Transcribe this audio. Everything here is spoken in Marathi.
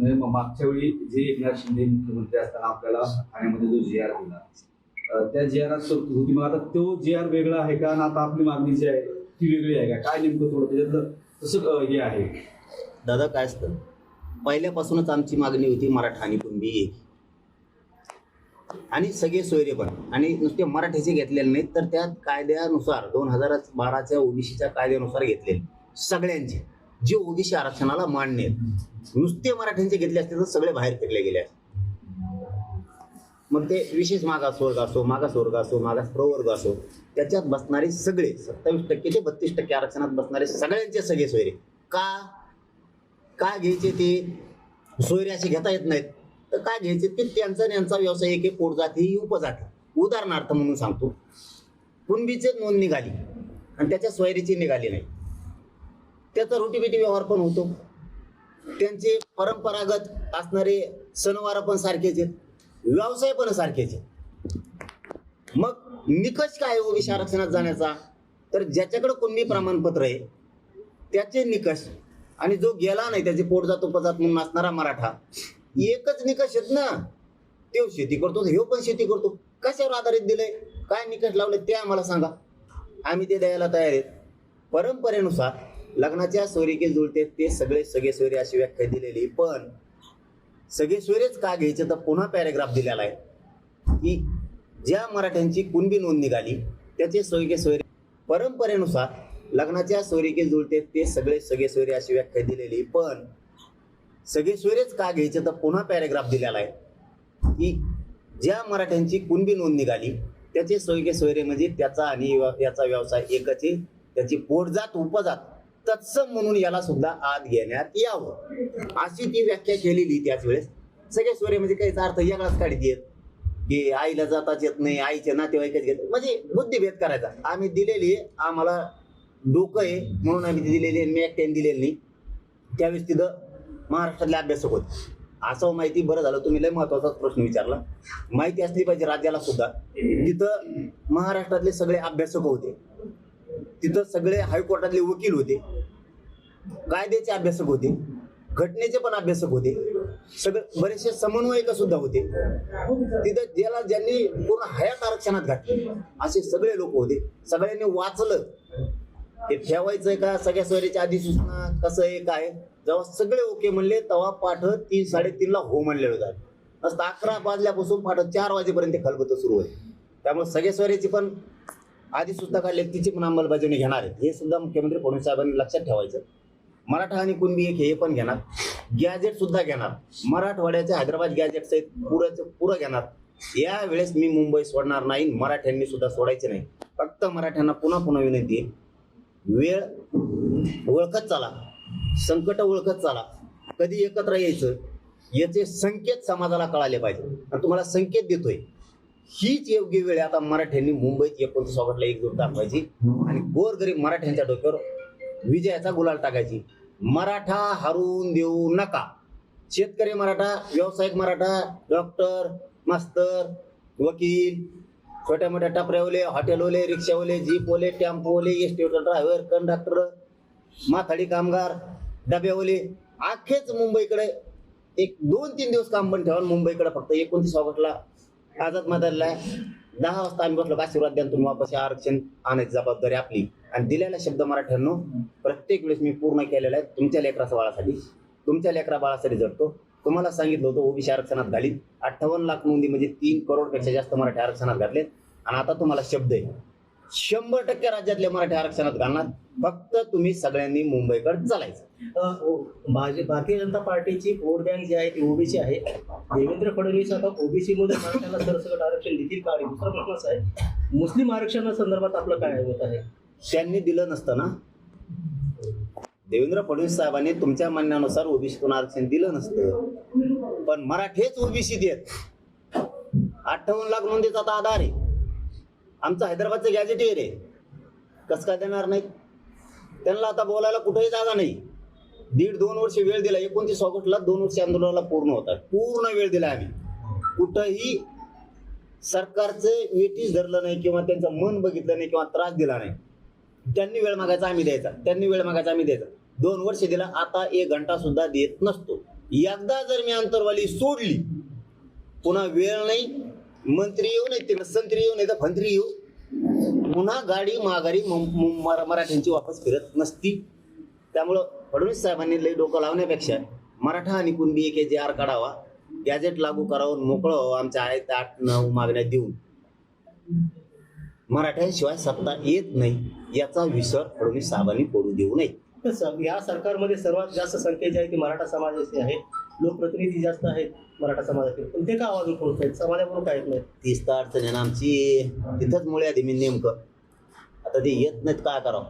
प्रश्न आहे मग मागच्या वेळी जे एकनाथ शिंदे मुख्यमंत्री असताना आपल्याला ठाण्यामध्ये जो जी आर दिला त्या जी आर होती मग आता तो जी आर वेगळा आहे का? आणि आता आपली मागणी जी आहे ती वेगळी आहे का? काय नेमकं थोडं त्याच्यातलं तसं हे आहे? दादा काय असतं? पहिल्यापासूनच आमची मागणी होती मराठा आणि कुणबी. एक आणि सगळे सोयरे पण. आणि नुसते मराठीचे घेतलेले नाहीत तर त्या कायद्यानुसार दोन हजार बाराच्या ओबीसीच्या कायद्यानुसार घेतलेले. सगळ्यांचे. जे ओबीसी आरक्षणाला मान्य आहेत. नुसते मराठ्यांचे घेतले असते तर सगळे बाहेर फिरले गेले असते. मग ते विशेष मागासवर्ग असो मागासवर्ग असो मागास प्रवर्ग असो त्याच्यात बसणारे सगळे सत्तावीस टक्के ते बत्तीस टक्के आरक्षणात बसणारे सगळ्यांचे सगळे सोयरे. का? काय घ्यायचे ते? सोयरे असे घेता येत नाहीत. तर काय घ्यायचे? ते त्यांचा त्यांचा यांचा व्यवसाय एक पोट पोटजाती ही उपजाती उदाहरणार्थ म्हणून सांगतो. कुणबीचे नोंद निघाली आणि त्याच्या सोयरीची निघाली नाही. त्याचा रोटीबिटी व्यवहार पण होतो. त्यांचे परंपरागत असणारे सणवार पण सारखेच आहेत. व्यवसाय पण सारखेच आहेत. मग निकष काय ओबीसी हो आरक्षणात जाण्याचा? तर ज्याच्याकडे कुणबी प्रमाणपत्र आहे त्याचे निकष आणि जो गेला नाही त्याचे पोटजात उपजात म्हणून असणारा मराठा एकच निकष आहेत ना तो शेती करतो ह्यो पण शेती करतो. कशावर आधारित दिलंय? काय निकष लावले ते आम्हाला सांगा. आम्ही ते द्यायला तयार आहेत. परंपरेनुसार लग्नाच्या सोयरीके जुळते ते सगळे सगळे सोयरे अशी व्याख्या दिलेली. पण सगळे सोयरेच का घ्यायचे? तर पुन्हा पॅरेग्राफ दिलेला आहे. की ज्या मराठ्यांची कुणबी नोंद निघाली त्याचे सोयके सोयरे. परंपरेनुसार लग्नाच्या सोयरीके जुळते ते सगळे सगळे सोयरे अशी व्याख्या दिलेली. पण सगळे सोयरेच का घ्यायचे? तर पुन्हा पॅरेग्राफ दिलेला आहे. की ज्या मराठ्यांची कुणबी नोंद निघाली त्याचे सोयके सोयरे म्हणजे त्याचा आणि याचा व्यवसाय एकच आहे. त्याची पोटजात उपजात तत्सम म्हणून याला सुद्धा आत घेण्यात यावं. अशी ती व्याख्या केलेली त्याच वेळेस. सगळे स्वरे म्हणजे काहीचा अर्थ वेगळाच काढीत येत. की आईला जाताच येत नाही आईचे नातेवाईकच घेत. म्हणजे बुद्धिभेद करायचा. आम्ही दिलेली आम्हाला डोकं आहे म्हणून आम्ही ती दिलेली मी एकट्याने दिलेली नाही. त्यावेळेस तिथं महाराष्ट्रातले अभ्यासक होते. असं माहिती बरं झालं. तुम्ही लय महत्वाचाच प्रश्न विचारला. माहिती असली पाहिजे राज्याला सुद्धा. तिथं महाराष्ट्रातले सगळे अभ्यासक होते. तिथं सगळे हायकोर्टातले वकील होते. कायद्याचे अभ्यासक होते. घटनेचे पण अभ्यासक होते. सगळे बरेचसे समन्वयक सुद्धा होते. तिथं ज्याला ज्यांनी पूर्ण हयात आरक्षणात घातले असे सगळे लोक होते. सगळ्यांनी वाचलं. ते ठेवायचंय का? सगळ्या सोयरीच्या आधी सूचना कसं आहे काय जेव्हा सगळे ओके म्हणले तेव्हा पाठ तीन साडेतीनला हो म्हणले होतात असं अकरा वाजल्यापासून पाठ चार वाजेपर्यंत खलबत सुरू आहे त्यामुळे सगळे सोयरीची पण आधी सुद्धा काढले लेखतीची पण अंमलबजावणी घेणार आहेत. हे सुद्धा मुख्यमंत्री फडणवीस साहेबांनी लक्षात ठेवायचं. मराठा आणि कुणबी एक हे पण घेणार. गॅजेट सुद्धा घेणार. मराठवाड्याचे हैदराबाद गॅजेट्स आहेत पुराचं पुरं घेणार. या वेळेस मी मुंबई सोडणार नाही मराठ्यांनी सुद्धा सोडायचे नाही. फक्त मराठ्यांना पुन्हा पुन्हा विनंती आहे. वेळ ओळखत चाला. संकट ओळखत चाला. कधी एकत्र यायचं? याचे संकेत समाजाला कळाले पाहिजे. आणि तुम्हाला संकेत देतोय. हीच योग्य वेळ आता मराठ्यांनी मुंबईत एकोणतीस ऑगस्टला एकजूट दाखवायची. आणि गोरगरीब मराठ्यांच्या डोक्यावर विजयाचा गुलाल टाकायची. मराठा हरवून देऊ नका. शेतकरी मराठा व्यावसायिक मराठा डॉक्टर मास्तर वकील छोट्या मोठ्या टपऱ्यावाले हॉटेलवाले रिक्षावाले जीपवाले टेम्पोवाले एस टी ड्रायव्हर कंडक्टर माथाडी कामगार डब्यावाले अख्खेच मुंबईकडे एक दोन तीन दिवस काम पण ठेवा आणि मुंबईकडे फक्त एकोणतीस ऑगस्टला आझाद मैदानला दहा वाजता आम्ही बसलो का आशीर्वाद द्या तुम्ही वापस हे आरक्षण आणायची जबाबदारी आपली. आणि दिलेला शब्द मराठ्यांनो प्रत्येक वेळेस मी पूर्ण केलेला आहे. तुमच्या लेकराच्या बाळासाठी तुमच्या लेकरा बाळासाठी जडतो. तुम्हाला सांगितलं होतं ओबीसी आरक्षणात घालीत. अठ्ठावन्न लाख नोंदी म्हणजे तीन करोडपेक्षा जास्त मराठी आरक्षणात घातलेत. आणि आता तुम्हाला शब्द आहे. शंभर टक्के राज्यातले मराठी आरक्षणात घालणार. फक्त तुम्ही सगळ्यांनी मुंबईकडे चालायचं. अ, ओ- भाज- भारतीय जनता पार्टीची वोट बँक जी आहे ती ओबीसी आहे. देवेंद्र फडणवीस आता ओबीसी मध्ये मराठ्याला सरसकट आरक्षण देतील का? आणि दुसरा प्रश्न असा आहे मुस्लिम आरक्षणासंदर्भात आपलं काय होत आहे? त्यांनी दिलं नसतं ना? देवेंद्र फडणवीस साहेबांनी तुमच्या म्हणण्यानुसार ओबीसीतून आरक्षण दिलं नसतं. पण मराठेच ओबीसी देत. अठ्ठावन्न लाख नोंदीचा आता आधार आहे. आमचं हैदराबादचं गॅजेटियर आहे कसं काय देणार नाही त्यांना आता बोलायला कुठेही जागा नाही. दीड दोन वर्ष वेळ दिला. एकोणतीस ऑगस्टला दोन वर्ष आंदोलनाला पूर्ण होता पूर्ण वेळ दिला आम्ही. कुठंही सरकारचं वेटीस धरलं नाही किंवा त्यांचं मन बघितलं नाही किंवा त्रास दिला नाही. त्यांनी वेळ मागायचा आम्ही द्यायचा. त्यांनी वेळ मागायचा आम्ही द्यायचा. दोन वर्ष दिला. आता एक घंटा सुद्धा देत नसतो. एकदा जर मी अंतरवाली सोडली पुन्हा वेळ नाही मंत्री येऊ नाही तिकडे संत्री येऊ नाही तर फंत्री येऊ. पुन्हा गाडी माघारी म- मराठ्यांची वापस फिरत नसती. त्यामुळं फडणवीस साहेबांनी लई डोकं लावण्यापेक्षा मराठा आणि कुणबी एक जे आर काढावा गॅजेट लागू करावं मोकळं व्हावं आमच्या आहेत आठ नऊ मागण्या देऊन. मराठ्यांशिवाय सत्ता येत नाही याचा विसर फडणवीस साहेबांनी पडू देऊ नये. तर या सरकारमध्ये सर्वात जास्त संख्या जी आहे ती मराठा समाजाची आहे. लोकप्रतिनिधी जास्त आहेत मराठा समाजातील. पण ते का आवाज उठवत आहेत समाजाकडून काय येत नाही? तीच तर अडचण आहे ना आमची तिथंच मुळे आधी मी नेमकं. आता ते येत नाहीत काय करावं?